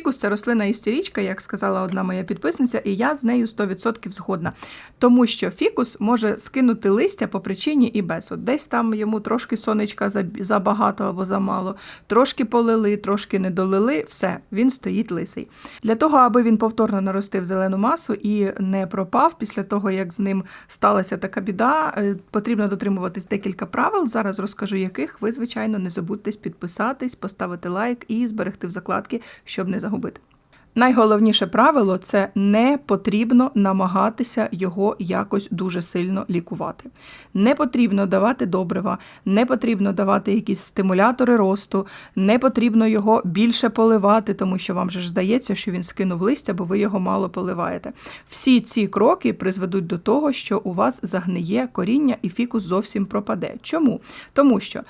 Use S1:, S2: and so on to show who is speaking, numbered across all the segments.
S1: Фікус це рослина істерічка, як сказала одна моя підписниця, і я з нею 100% згодна. Тому що фікус може скинути листя по причині і без. От десь там йому трошки сонечка заб- забагато або замало, трошки полили, трошки не долили, все, він стоїть лисий. Для того, аби він повторно наростив зелену масу і не пропав після того, як з ним сталася така біда, е, потрібно дотримуватись декілька правил. Зараз розкажу, яких ви, звичайно, не забудьтесь підписатись, поставити лайк і зберегти в закладки, щоб не загубити. Найголовніше правило це не потрібно намагатися його якось дуже сильно лікувати. Не потрібно давати добрива, не потрібно давати якісь стимулятори росту, не потрібно його більше поливати, тому що вам же ж здається, що він скинув листя, бо ви його мало поливаєте. Всі ці кроки призведуть до того, що у вас загниє коріння і фікус зовсім пропаде. Чому? Тому що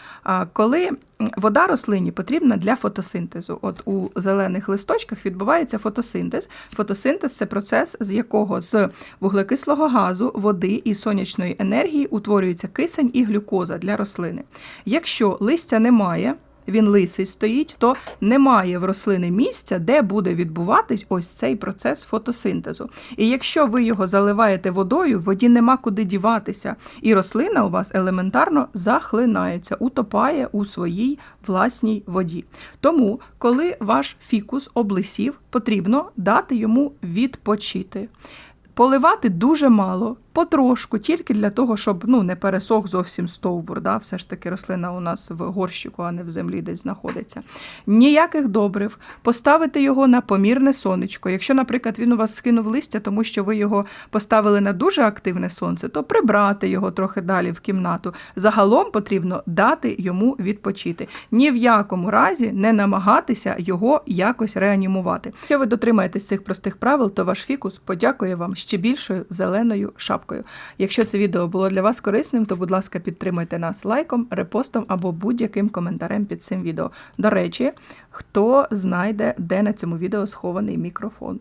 S1: коли вода рослині потрібна для фотосинтезу, от у зелених листочках відбувається фотосинтез. Фотосинтез це процес, з якого з вуглекислого газу, води і сонячної енергії утворюється кисень і глюкоза для рослини. Якщо листя немає, він лисий стоїть, то немає в рослини місця, де буде відбуватись ось цей процес фотосинтезу. І якщо ви його заливаєте водою, воді нема куди діватися, і рослина у вас елементарно захлинається, утопає у своїй власній воді. Тому, коли ваш фікус облисів, потрібно дати йому відпочити. Поливати дуже мало, потрошку, тільки для того, щоб ну, не пересох зовсім стовбур. Да? Все ж таки рослина у нас в горщику, а не в землі десь знаходиться. Ніяких добрив. Поставити його на помірне сонечко. Якщо, наприклад, він у вас скинув листя, тому що ви його поставили на дуже активне сонце, то прибрати його трохи далі в кімнату. Загалом потрібно дати йому відпочити. Ні в якому разі не намагатися його якось реанімувати. Якщо ви дотримаєтесь цих простих правил, то ваш фікус подякує вам ще більшою зеленою шапкою. Якщо це відео було для вас корисним, то, будь ласка, підтримайте нас лайком, репостом або будь-яким коментарем під цим відео. До речі, хто знайде, де на цьому відео схований мікрофон.